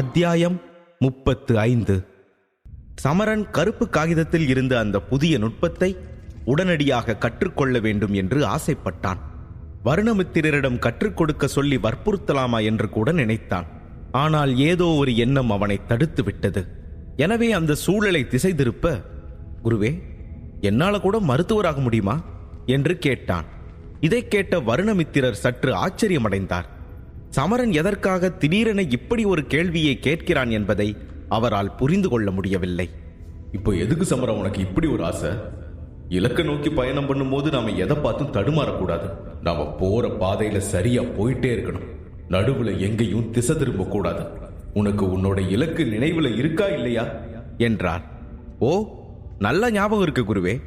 அத்தியாயம் முப்பத்து ஐந்து. சமரன் கருப்பு காகிதத்தில் இருந்த அந்த புதிய நுட்பத்தை உடனடியாக கற்றுக்கொள்ள வேண்டும் என்று ஆசைப்பட்டான். வருணமித்திரரிடம் கற்றுக் கொடுக்க சொல்லி வற்புறுத்தலாமா என்று கூட நினைத்தான். ஆனால் ஏதோ ஒரு எண்ணம் அவனை தடுத்து விட்டது. எனவே அந்த சூழலை திசை திருப்ப குருவே என்னால கூட மருத்துவராக முடியுமா? என்று கேட்டான். இதைக் கேட்ட வருணமித்திரர் சற்று ஆச்சரியமடைந்தார். சமரன் எதற்காக திடீரென இப்படி ஒரு கேள்வியை கேட்கிறான் என்பதை அவரால் புரிந்து கொள்ள முடியவில்லை. இப்போ எதுக்கு சமரா உனக்கு இப்படி ஒரு ஆசை? இலக்க நோக்கி பயணம் பண்ணும்போது நாம எதை பார்த்தும் தடுமாறக்கூடாது. நாம போற பாதையில சரியா போயிட்டே இருக்கணும். நடுவுல எங்கேயும் திசை திரும்ப கூடாது உனக்கு உன்னோட இலக்கு நினைவுல இருக்கா இல்லையா? என்றார். ஓ நல்ல ஞாபகம் இருக்கு குருவே.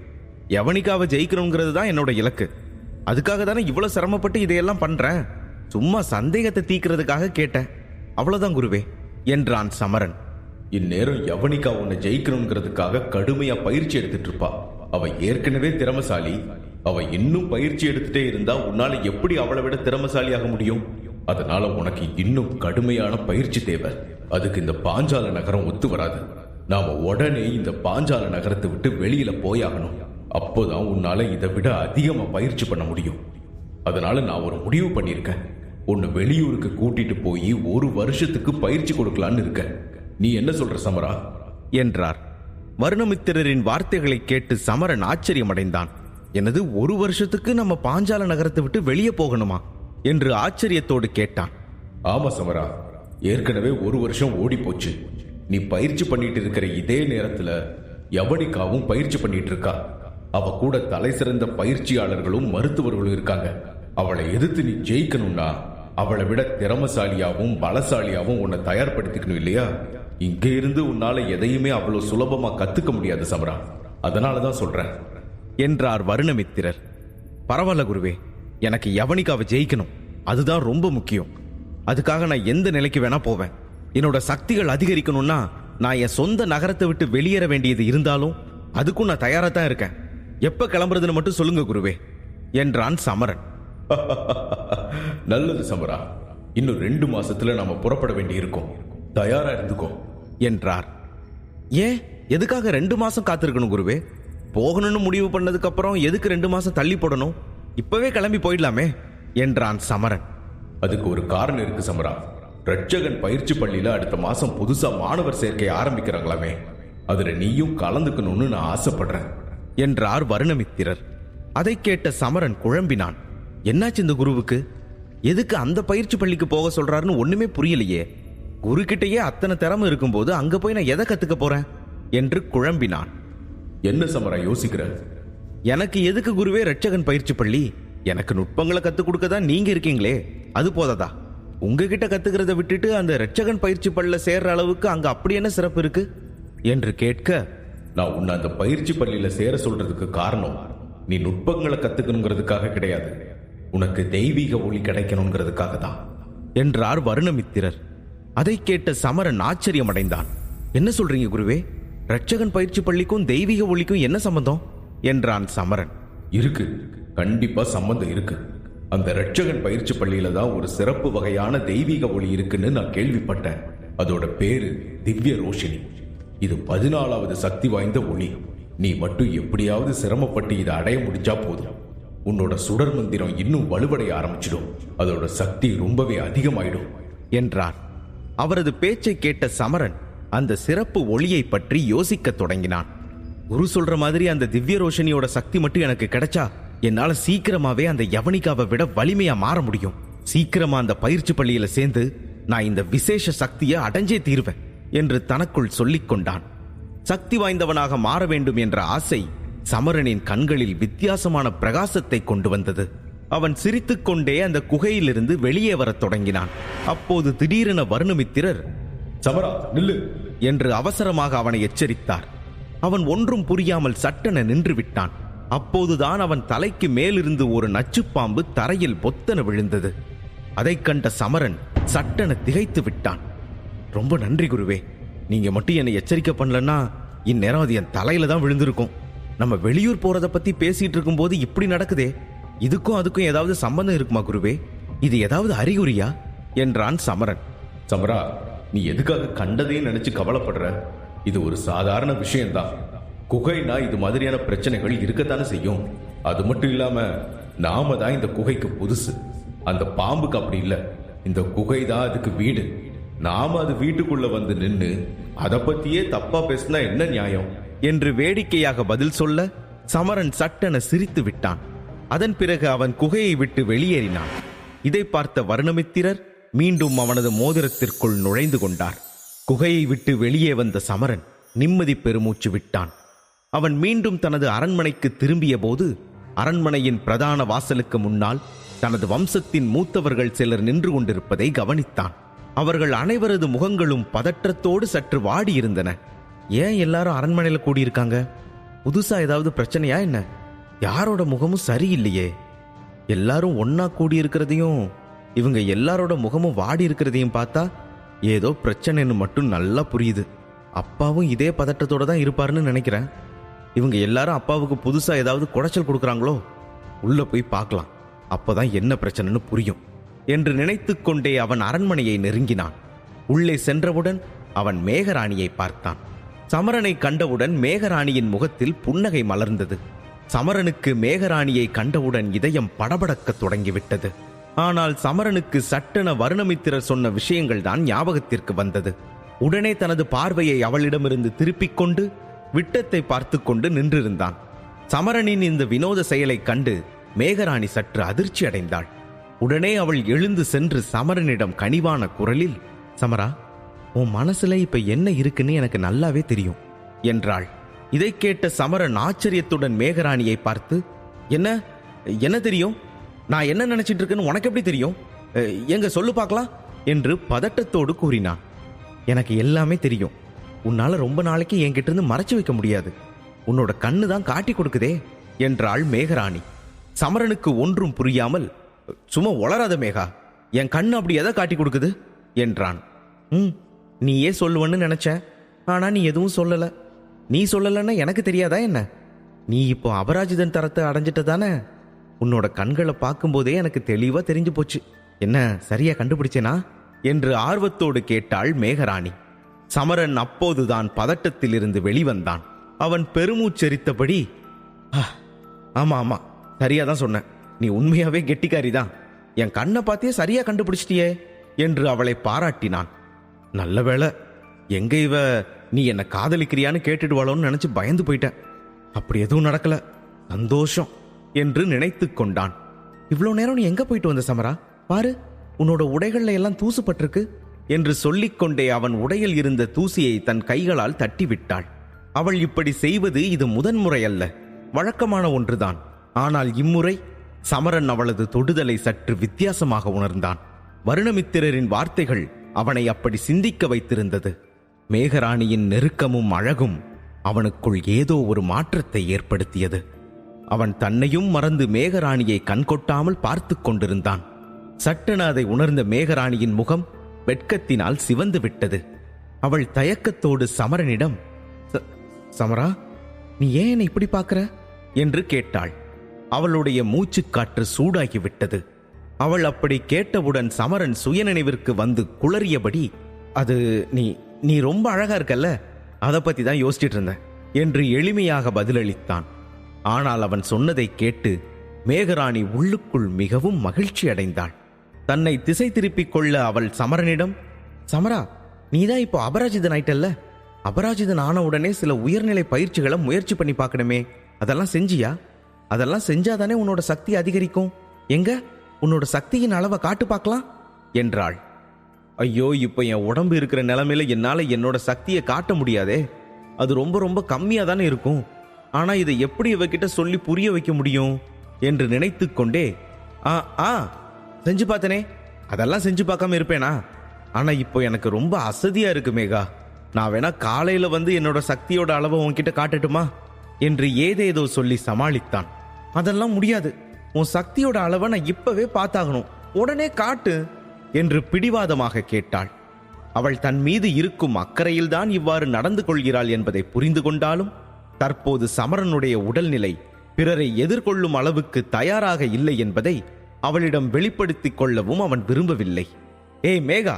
யவனிகாவை ஜெயிக்கணுங்கிறது தான் என்னோட இலக்கு. அதுக்காக தானே இவ்வளவு சிரமப்பட்டு இதையெல்லாம் பண்றேன்? சும்மா சந்தேகத்தை தீக்கிறதுக்காக கேட்டேன். அவ்வளவுதான் குருவே என்றான் சமரன். இந்நேரம் யவனிகா உன்னை ஜெயிக்கணுங்கிறதுக்காக கடுமையா பயிற்சி எடுத்துட்டு இருப்பா. அவ ஏற்கனவே திறமசாலி. அவ இன்னும் பயிற்சி எடுத்துட்டே இருந்தா உன்னால எப்படி அவளை விட திறமசாலியாக முடியும்? அதனால உனக்கு இன்னும் கடுமையான பயிற்சி தேவை. அதுக்கு இந்த பாஞ்சால நகரம் ஒத்து வராது. நாம உடனே இந்த பாஞ்சால நகரத்தை விட்டு வெளியில போயாகணும். அப்போதான் உன்னால இதை விட அதிகமா பயிற்சி பண்ண முடியும். அதனால நான் ஒரு முடிவு பண்ணியிருக்கேன். உன்னை வெளியூருக்கு கூட்டிட்டு போய் ஒரு வருஷத்துக்கு பயிற்சி கொடுக்கலான்னு இருக்கேன். நீ என்ன சொல்ற சமரா? என்றார். வருணமித்திரரின் வார்த்தைகளை கேட்டு சமரன் ஆச்சரியமடைந்தான். எனது ஒரு வருஷத்துக்கு நம்ம பாஞ்சால நகரத்தை விட்டு வெளியே போகணுமா? என்று ஆச்சரியத்தோடு கேட்டான். ஆமா சமரா. ஏற்கனவே ஒரு வருஷம் ஓடி போச்சு நீ பயிற்சி பண்ணிட்டு இருக்கிற இதே நேரத்துல யவனிகாவும் பயிற்சி பண்ணிட்டு இருக்கா. அவ கூட தலை சிறந்த பயிற்சியாளர்களும் மருத்துவர்களும் இருக்காங்க. அவளை எதிர்த்து நீ ஜெயிக்கணும்னா அவளை விட திறமசாலியாகவும் பலசாலியாகவும் உன்னை தயார்படுத்திக்கணும் இல்லையா? இங்க இருந்து உன்னால எதையுமே அவ்வளவு சுலபமா கத்துக்க முடியாது சமரா. அதனாலதான் சொல்றேன். என்றார் வருணமித்திரர். பரவாயில்ல குருவே எனக்கு யவனிகாவை ஜெயிக்கணும். அதுதான் ரொம்ப முக்கியம். அதுக்காக நான் எந்த நிலைக்கு வேணா போவேன். என்னோட சக்திகள் அதிகரிக்கணும்னா நான் என் சொந்த நகரத்தை விட்டு வெளியேற வேண்டியது இருந்தாலும் அதுக்கும் நான் தயாராக தான் இருக்கேன். எப்ப கிளம்புறதுன்னு மட்டும் சொல்லுங்க குருவே என்றான் சமரன். நல்லது சமரா. இன்னும் ரெண்டு மாசத்துல நாம புறப்பட வேண்டி இருக்கும் தயாரா இருந்துக்கோ. என்றார். ஏன்? எதுக்காக ரெண்டு மாசம் காத்திருக்கணும் குருவே? போகணும்னு முடிவு பண்ணதுக்கு அப்புறம் எதுக்கு ரெண்டு மாசம் தள்ளி போடணும்? இப்பவே கிளம்பி போயிடலாமே என்றான் சமரன். அதுக்கு ஒரு காரணம் இருக்கு சமரா. ரட்சகன் பயிற்சி பள்ளியில அடுத்த மாசம் புதுசா மாணவர் சேர்க்கை ஆரம்பிக்கிறாங்களாமே. அதுல நீயும் கலந்துக்கணும்னு நான் ஆசைப்படுறேன். என்றார் வருணமித்திரர். அதைக் கேட்ட சமரன் குழம்பினான். என்னாச்சு இந்த குருவுக்கு? எதுக்கு அந்த பயிற்சி பள்ளிக்கு போக சொல்றாருன்னு ஒண்ணுமே புரியலையே. குரு கிட்டயே அத்தனை திறமை இருக்கும்போது அங்க போய் நான் எதை கத்துக்க போறேன்? என்று குழம்பினான். என்ன சமரா யோசிக்கிற? எனக்கு எதுக்கு குருவே ரட்சகன் பயிற்சி பள்ளி? எனக்கு நுட்பங்களை கத்துக் கொடுக்க தான் நீங்க இருக்கீங்களே? அது போதாதா? உங்ககிட்ட கத்துக்கிறத விட்டுட்டு அந்த ரட்சகன் பயிற்சி பள்ளில சேர்ற அளவுக்கு அங்க அப்படி என்ன சிறப்பு இருக்கு? என்று கேட்க நான் உன்னை அந்த பயிற்சி பள்ளியில சேர சொல்றதுக்கு காரணம் நீ நுட்பங்களை கத்துக்கணுங்கிறதுக்காக கிடையாது. உனக்கு தெய்வீக ஒளி கிடைக்கணுங்கிறதுக்காக தான் என்றார் வருணமித்திரர். அதைக் கேட்ட சமரன் ஆச்சரியம் அடைந்தான் என்ன சொல்றீங்க குருவே? ரட்சகன் பயிற்சி பள்ளிக்கும் தெய்வீக ஒளிக்கும் என்ன சம்பந்தம்? என்றான் சமரன். இருக்கு. கண்டிப்பா சம்பந்தம் இருக்கு. அந்த ரட்சகன் பயிற்சி பள்ளியில தான் ஒரு சிறப்பு வகையான தெய்வீக ஒளி இருக்குன்னு நான் கேள்விப்பட்டேன். அதோட பேரு திவ்ய ரோஷினி. இது பதினாலாவது சக்தி வாய்ந்த ஒளி. நீ மட்டும் எப்படியாவது சிரமப்பட்டு இதை அடைய முடிஞ்சா போதும். உன்னோட சுடர் மந்திரம் இன்னும் வலுவடைய ஆரம்பிச்சிடும். அதோட சக்தி ரொம்பவே அதிகமாயிடும். என்றார் அவரது பேச்சை கேட்ட சமரன் அந்த சிறப்பு ஒளியை பற்றி யோசிக்கத் தொடங்கினான். குரு சொல்ற மாதிரி அந்த திவ்ய ரோஷனியோட சக்தி மட்டும் எனக்கு கிடைச்சா என்னால சீக்கிரமாவே அந்த யவனிகாவை விட வலிமையா மாற முடியும். சீக்கிரமா அந்த பயிற்சி பள்ளியில சேர்ந்து நான் இந்த விசேஷ சக்தியை அடைஞ்சே தீருவேன் என்று தனக்குள் சொல்லிக் கொண்டான். சக்தி வாய்ந்தவனாக மாற வேண்டும் என்ற ஆசை சமரனின் கண்களில் வித்தியாசமான பிரகாசத்தை கொண்டு வந்தது. அவன் சிரித்துக்கொண்டே அந்த குகையிலிருந்து வெளியே வரத் தொடங்கினான். அப்போது திடீரென வருணமித்திரர் சமரா நில்லு என்று அவசரமாக அவனை எச்சரித்தார். அவன் ஒன்றும் புரியாமல் சட்டென நின்று விட்டான். அப்போதுதான் அவன் தலைக்கு மேலிருந்து ஒரு நச்சுப்பாம்பு தரையில் பொத்தன விழுந்தது. அதைக் கண்ட சமரன் சட்டென திகைத்து விட்டான். ரொம்ப நன்றி குருவே. நீங்க மட்டும் என்னை எச்சரிக்கை பண்ணலன்னா இந்நேரம் அது என் தலையில தான் விழுந்திருக்கும். நம்ம வெளியூர் போறத பத்தி பேசிட்டு இருக்கும்போது இப்படி நடக்குதே? இதுக்கும் அதுக்கும் ஏதாவது சம்பந்தம் இருக்குமா குருவே? இது ஏதாவது அறிகுறியா? என்றான் சமரன். சமரா நீ எதுக்காக கண்டதையும் நினைச்சு கவலைப்படுற? இது ஒரு சாதாரண விஷயம்தான். குகைனா இது மாதிரியான பிரச்சனைகள் இருக்கத்தானே செய்யும். அது மட்டும் இல்லாம நாம தான் இந்த குகைக்கு புதுசு. அந்த பாம்புக்கு அப்படி இல்ல. இந்த குகை தான் அதுக்கு வீடு. நாம அது வீட்டுக்குள்ள வந்து நின்று அதை பத்தியே தப்பா பேசினா என்ன நியாயம்? என்று வேடிக்கையாக பதில் சொல்ல சமரன் சட்டென சிரித்து விட்டான். அதன் பிறகு அவன் குகையை விட்டு வெளியேறினான். இதை பார்த்த வருணமித்திரர் மீண்டும் அவனது மோதிரத்திற்குள் நுழைந்து கொண்டார். குகையை விட்டு வெளியே வந்த சமரன் நிம்மதி பெருமூச்சு விட்டான். அவன் மீண்டும் தனது அரண்மனைக்கு திரும்பிய போது அரண்மனையின் பிரதான வாசலுக்கு முன்னால் தனது வம்சத்தின் மூத்தவர்கள் சிலர் நின்று கொண்டிருப்பதை கவனித்தான். அவர்கள் அனைவரது முகங்களும் பதற்றத்தோடு சற்று வாடியிருந்தன. ஏன் எல்லாரும் அரண்மனையில் கூடியிருக்காங்க? புதுசா ஏதாவது பிரச்சனையா என்ன? யாரோட முகமும் சரியில்லையே. எல்லாரும் ஒன்னா கூடியிருக்கிறதையும் இவங்க எல்லாரோட முகமும் வாடி இருக்கிறதையும் பார்த்தா ஏதோ பிரச்சனைன்னு மட்டும் நல்லா புரியுது. அப்பாவும் இதே பதட்டத்தோட தான் இருப்பாருன்னு நினைக்கிறேன். இவங்க எல்லாரும் அப்பாவுக்கு புதுசா ஏதாவது குடைச்சல் கொடுக்குறாங்களோ? உள்ள போய் பார்க்கலாம். அப்போதான் என்ன பிரச்சனைன்னு புரியும். என்று நினைத்து கொண்டே அவன் அரண்மனையை நெருங்கினான். உள்ளே சென்றவுடன் அவன் மேகராணியை பார்த்தான். சமரனை கண்டவுடன் மேகராணியின் முகத்தில் புன்னகை மலர்ந்தது. சமரனுக்கு மேகராணியை கண்டவுடன் இதயம் படபடக்கத் தொடங்கிவிட்டது. ஆனால் சமரனுக்கு சட்டென வருணமித்திரர் சொன்ன விஷயங்கள் தான் ஞாபகத்திற்கு வந்தது. உடனே தனது பார்வையை அவளிடமிருந்து திருப்பிக் கொண்டு விட்டத்தை பார்த்து கொண்டு நின்றிருந்தான். சமரனின் இந்த வினோத செயலைக் கண்டு மேகராணி சற்று அதிர்ச்சி அடைந்தாள் உடனே அவள் எழுந்து சென்று சமரனிடம் கனிவான குரலில் சமரா உன் மனசுல இப்ப என்ன இருக்குன்னு எனக்கு நல்லாவே தெரியும் என்றாள். இதை கேட்ட சமரன் ஆச்சரியத்துடன் மேகராணியை பார்த்து என்ன என்ன தெரியும்? நான் என்ன நினைச்சிட்டு இருக்கேன்னு உனக்கு எப்படி தெரியும்? எங்க சொல்லு பார்க்கலாம் என்று பதட்டத்தோடு கூறினான். எனக்கு எல்லாமே தெரியும். உன்னால ரொம்ப நாளைக்கு என்கிட்ட இருந்து மறைச்சு வைக்க முடியாது. உன்னோட கண்ணு தான் காட்டி கொடுக்குதே என்றாள் மேகராணி. சமரனுக்கு ஒன்றும் புரியாமல் சும்மா உளராத மேகா என் கண்ணு அப்படி எதை காட்டி கொடுக்குது? என்றான். ம் நீயே சொல்லுவன்னு நினைச்சேன். ஆனா நீ எதுவும் சொல்லல. நீ சொல்லலன்னா எனக்கு தெரியாதா என்ன? நீ இப்போ அபராஜிதன் தரத்தை அடைஞ்சிட்ட தானே உன்னோட கண்களை பார்க்கும்போதே எனக்கு தெளிவா தெரிஞ்சு போச்சு. என்ன சரியா கண்டுபிடிச்சேனா? என்று ஆர்வத்தோடு கேட்டாள் மேகராணி. சமரன் அப்போதுதான் பதட்டத்திலிருந்து வெளிவந்தான். அவன் பெருமூச்சரித்தபடி ஆமா ஆமா சரியா தான் சொன்ன நீ உண்மையாவே கெட்டிக்காரி தான் என் கண்ணை பார்த்தே சரியா கண்டுபிடிச்சிட்டியே என்று அவளை பாராட்டினான். நல்ல வேலை எங்க இவ நீ என்ன காதலிக்கிறியான்னு கேட்டுடுவாளோன்னு நினைச்சு பயந்து போயிட்டேன். அப்படி எதுவும் நடக்கல. சந்தோஷம் என்று நினைத்து கொண்டான். இவ்வளோ நேரம் நீ எங்க போயிட்டு வந்த சமரா? பாரு உன்னோட உடைகள்ல எல்லாம் தூசுப்பட்டிருக்கு என்று சொல்லிக்கொண்டே அவன் உடையில் இருந்த தூசியை தன் கைகளால் தட்டிவிட்டாள். அவள் இப்படி செய்வது இது முதன்முறை அல்ல வழக்கமான ஒன்றுதான். ஆனால் இம்முறை சமரன் அவளது தொடுதலை சற்று வித்தியாசமாக உணர்ந்தான். வருணமித்திரரின் வார்த்தைகள் அவனை அப்படி சிந்திக்க வைத்திருந்தது. மேகராணியின் நெருக்கமும் அழகும் அவனுக்குள் ஏதோ ஒரு மாற்றத்தை ஏற்படுத்தியது. அவன் தன்னையும் மறந்து மேகராணியை கண்கொட்டாமல் பார்த்துக் கொண்டிருந்தான். சட்டென அதை உணர்ந்த மேகராணியின் முகம் வெட்கத்தினால் சிவந்து விட்டது. அவள் தயக்கத்தோடு சமரனிடம் "ச- சமரா நீ ஏன் என்னை இப்படி பார்க்கற? என்று கேட்டாள். அவளுடைய மூச்சுக்காற்று சூடாகிவிட்டது. அவள் அப்படி கேட்டவுடன் சமரன் சுயநினைவிற்கு வந்து குளறியபடி அது நீ நீ ரொம்ப அழகா இருக்கல்ல? அதை பத்தி தான் யோசிச்சிட்டு இருந்தேன் என்று எளிமையாக பதிலளித்தான். ஆனால் அவன் சொன்னதை கேட்டு மேகராணி உள்ளுக்குள் மிகவும் மகிழ்ச்சி அடைந்தாள். தன்னை திசை திருப்பிக் கொள்ள அவள் சமரனிடம் சமரா நீதான் இப்போ அபராஜிதன் ஆயிட்டல்ல? அபராஜிதன் ஆன உடனே சில உயர்நிலை பயிற்சிகளை முயற்சி பண்ணி பார்க்கணுமே அதெல்லாம் செஞ்சியா? அதெல்லாம் செஞ்சாதானே உன்னோட சக்தி அதிகரிக்கும்? எங்க? உன்னோட சக்தியின் அளவை காட்டு பார்க்கலாம் என்றாள். ஐயோ இப்போ என் உடம்பு இருக்கிற நிலமையில என்னால் என்னோட சக்தியை காட்ட முடியாதே. அது ரொம்ப ரொம்ப கம்மியாக தானே இருக்கும். ஆனால் இதை எப்படி இவகிட்ட சொல்லி புரிய வைக்க முடியும் என்று நினைத்து கொண்டே ஆ ஆ செஞ்சு பார்த்தனே. அதெல்லாம் செஞ்சு பார்க்காம இருப்பேனா? ஆனால் இப்போ எனக்கு ரொம்ப அசதியாக இருக்கு மேகா. நான் வேணா காலையில் வந்து என்னோட சக்தியோட அளவை உன்கிட்ட காட்டட்டுமா? என்று ஏதேதோ சொல்லி சமாளித்தான். அதெல்லாம் முடியாது. உன் சக்தியோட அளவை நான் இப்பவே பார்த்தாகணும். உடனே காட்டு என்று பிடிவாதமாக கேட்டாள். அவள் தன் மீது இருக்கும் அக்கறையில்தான் இவ்வாறு நடந்து கொள்கிறாள் என்பதை புரிந்து கொண்டாலும் தற்போது சமரனுடைய உடல்நிலை பிறரை எதிர்கொள்ளும் அளவுக்கு தயாராக இல்லை என்பதை அவளிடம் வெளிப்படுத்திக் கொள்ளவும் அவன் விரும்பவில்லை. ஏய் மேகா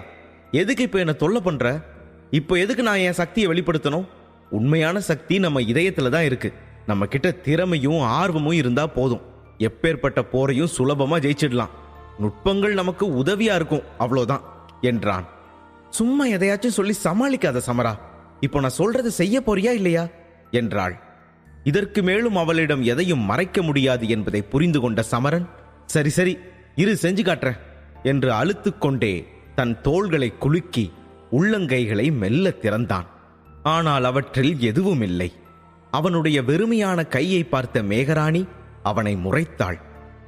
எதுக்கு இப்போ என்ன தொல்லை பண்ற? இப்போ எதுக்கு நான் என் சக்தியை வெளிப்படுத்தணும்? உண்மையான சக்தி நம்ம இதயத்துல தான் இருக்கு. நம்ம கிட்ட திறமையும் ஆர்வமும் இருந்தா போதும். எப்பேற்பட்ட போரையும் சுலபமா ஜெயிச்சிடலாம். நுட்பங்கள் நமக்கு உதவியா இருக்கும் அவ்வளோதான் என்றான். சும்மா எதையாச்சும் சொல்லி சமாளிக்காத சமரா இப்போ நான் சொல்றது செய்ய போறியா இல்லையா? என்றாள். இதற்கு மேலும் அவளிடம் எதையும் மறைக்க முடியாது என்பதை புரிந்து கொண்ட சமரன் சரி சரி இரு செஞ்சு காட்டுறேன் என்று அழுத்துக்கொண்டே தன் தோள்களை குலுக்கி உள்ளங்கைகளை மெல்ல திறந்தான். ஆனால் அவற்றில் எதுவும் இல்லை அவனுடைய வெறுமையான கையை பார்த்த மேகராணி அவனை முறைத்தாள்.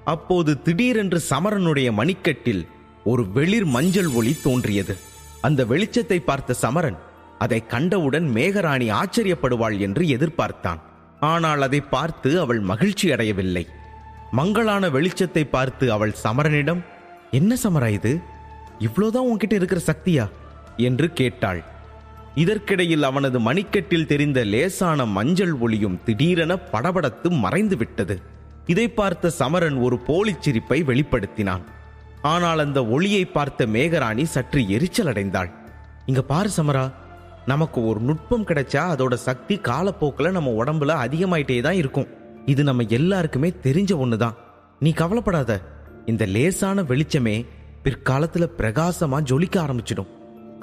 அப்போது திடீரென்று சமரனுடைய மணிக்கட்டில் ஒரு வெளிர் மஞ்சள் ஒளி தோன்றியது. அந்த வெளிச்சத்தை பார்த்த சமரன் அதை கண்டவுடன் மேகராணி ஆச்சரியப்படுவாள் என்று எதிர்பார்த்தான். ஆனால் அதை பார்த்து அவள் மகிழ்ச்சி அடையவில்லை. மங்களான வெளிச்சத்தை பார்த்து அவள் சமரனிடம் என்ன சமரா இது? இவ்வளோதான் உன்கிட்ட இருக்கிற சக்தியா? என்று கேட்டாள். இதற்கிடையில் அவனது மணிக்கட்டில் தெரிந்த லேசான மஞ்சள் ஒளியும் திடீரென படபடத்து மறைந்து விட்டது இதை பார்த்த சமரன் ஒரு போலிச் சிரிப்பை வெளிப்படுத்தினான். ஆனால் அந்த ஒளியை பார்த்த மேகராணி சற்று எரிச்சல் அடைந்தாள் இங்க பாரு சமரா நமக்கு ஒரு நுட்பம் கிடைச்சா அதோட சக்தி காலப்போக்கில் நம்ம உடம்புல அதிகமாயிட்டே தான் இருக்கும். இது நம்ம எல்லாருக்குமே தெரிஞ்ச ஒண்ணுதான். நீ கவலைப்படாத. இந்த லேசான வெளிச்சமே பிற்காலத்தில் பிரகாசமாக ஜொலிக்க ஆரம்பிச்சிடும்.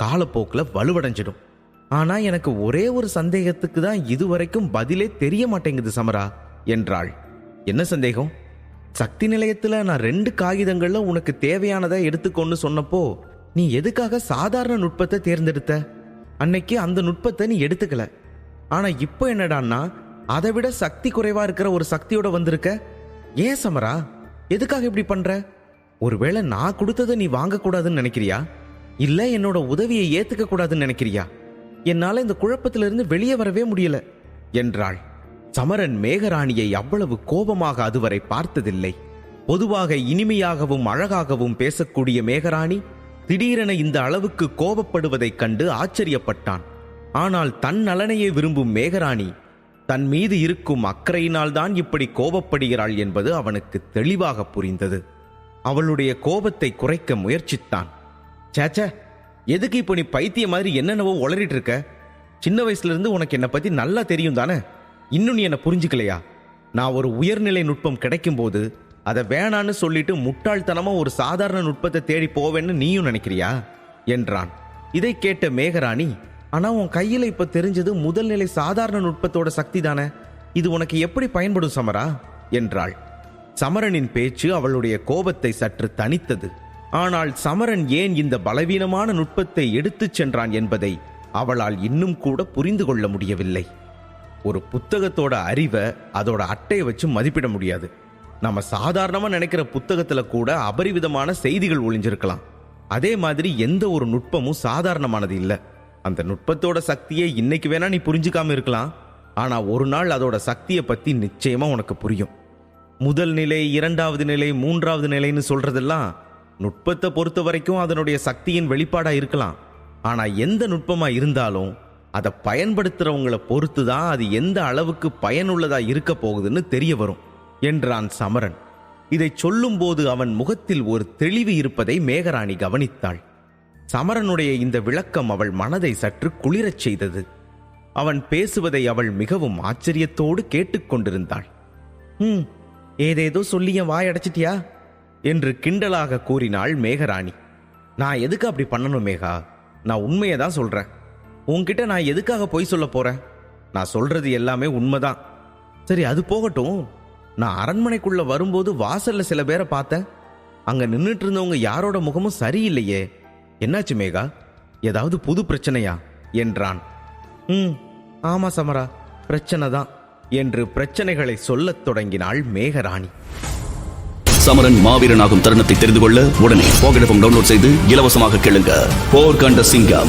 காலப்போக்கில் வலுவடைஞ்சிடும். ஆனால் எனக்கு ஒரே ஒரு சந்தேகத்துக்கு தான் இதுவரைக்கும் பதிலே தெரிய மாட்டேங்குது சமரா என்றாள். என்ன சந்தேகம்? சக்தி நிலையத்துல நான் ரெண்டு காகிதங்கள்ல உனக்கு தேவையானதை எடுத்துக்கொண்டு சொன்னப்போ நீ எதுக்காக சாதாரண நுட்பத்தை தேர்ந்தெடுத்த? அன்னைக்கு அந்த நுட்பத்தை நீ எடுத்துக்கல. ஆனா இப்போ என்னடான்னா அதை விட சக்தி குறைவா இருக்கிற ஒரு சக்தியோட வந்திருக்க? ஏன் சமரா? எதுக்காக இப்படி பண்ற? ஒருவேளை நான் கொடுத்ததை நீ வாங்கக்கூடாதுன்னு நினைக்கிறியா? இல்ல என்னோட உதவியை ஏத்துக்க கூடாதுன்னு நினைக்கிறியா? என்னால இந்த குழப்பத்திலிருந்து வெளியே வரவே முடியல என்றாள். சமரன் மேகராணியை அவ்வளவு கோபமாக அதுவரை பார்த்ததில்லை. பொதுவாக இனிமையாகவும் அழகாகவும் பேசக்கூடிய மேகராணி திடீரென இந்த அளவுக்கு கோபப்படுவதைக் கண்டு ஆச்சரியப்பட்டான். ஆனால் தன் நலனையே விரும்பும் மேகராணி தன் மீது இருக்கும் அக்கறையினால்தான் இப்படி கோபப்படுகிறாள் என்பது அவனுக்கு தெளிவாக புரிந்தது. அவளுடைய கோபத்தை குறைக்க முயற்சித்தான். சேச்ச எதுக்கு இப்போ நீ பைத்திய மாதிரி என்னென்னவோ உளறிட்டு இருக்க? சின்ன வயசுல இருந்து உனக்கு என்னை பத்தி நல்லா தெரியும் தானே இன்னும் நீ என்னை புரிஞ்சுக்கலையா? நான் ஒரு உயர்நிலை நுட்பம் கிடைக்கும்போது அதை வேணான்னு சொல்லிட்டு முட்டாள்தனமாக ஒரு சாதாரண நுட்பத்தை தேடி போவேன்னு நீயும் நினைக்கிறியா? என்றான். இதை கேட்ட மேகராணி ஆனால் உன் கையில் இப்போ தெரிஞ்சது முதல் நிலை சாதாரண நுட்பத்தோட சக்தி தானே? இது உனக்கு எப்படி பயன்படும் சமரா? என்றாள். சமரனின் பேச்சு அவளுடைய கோபத்தை சற்று தனித்தது ஆனால் சமரன் ஏன் இந்த பலவீனமான நுட்பத்தை எடுத்துச் சென்றான் என்பதை அவளால் இன்னும் கூட புரிந்து கொள்ள முடியவில்லை. ஒரு புத்தகத்தோட அறிவை அதோட அட்டையை வச்சு மதிப்பிட முடியாது. நம்ம சாதாரணமாக நினைக்கிற புத்தகத்தில் கூட அபரிவிதமான செய்திகள் ஒளிஞ்சிருக்கலாம். அதே மாதிரி எந்த ஒரு நுட்பமும் சாதாரணமானது இல்லை. அந்த நுட்பத்தோட சக்தியை இன்னைக்கு வேணா நீ புரிஞ்சுக்காம இருக்கலாம். ஆனா ஒரு நாள் அதோட சக்தியை பத்தி நிச்சயமா உனக்கு புரியும். முதல் நிலை இரண்டாவது நிலை மூன்றாவது நிலைன்னு சொல்றதெல்லாம் நுட்பத்தை பொறுத்த வரைக்கும் அதனுடைய சக்தியின் வெளிப்பாடா இருக்கலாம். ஆனா எந்த நுட்பமா இருந்தாலும் அதை பயன்படுத்துகிறவங்களை பொறுத்து தான் அது எந்த அளவுக்கு பயனுள்ளதாக இருக்க போகுதுன்னு தெரிய வரும் என்றான் சமரன். இதை சொல்லும்போது அவன் முகத்தில் ஒரு தெளிவு இருப்பதை மேகராணி கவனித்தாள். சமரனுடைய இந்த விளக்கம் அவள் மனதை சற்று குளிரச் செய்தது. அவன் பேசுவதை அவள் மிகவும் ஆச்சரியத்தோடு கேட்டுக்கொண்டிருந்தாள் ம் ஏதேதோ சொல்லிய வாயடைச்சிட்டியா வாய் அடைச்சிட்டியா? என்று கிண்டலாக கூறினாள் மேகராணி. நான் எதுக்கு அப்படி பண்ணணும் மேகா? நான் உண்மையை தான் சொல்றேன். உன்கிட்ட நான் எதுக்காக பொய் சொல்ல போறேன்? நான் சொல்றது எல்லாமே உண்மைதான். சரி அது போகட்டும். நான் அரண்மனைக்குள்ள வரும்போது வாசல்ல சில பேரை பார்த்தேன். அங்க நின்றுட்டு இருந்தவங்க யாரோட முகமும் சரியில்லையே. என்னாச்சு மேகா? ஏதாவது புது பிரச்சனையா? என்றான். ம் ஆமா சமரா பிரச்சனை தான் என்று பிரச்சனைகளை சொல்லத் தொடங்கினாள் மேகராணி. சமரன் மாவீரனாகும் தருணத்தை தெரிந்து கொள்ள உடனே போகடப்பம் டவுன்லோட் செய்து இலவசமாக கேளுங்க. போர் கண்ட சிங்கம்.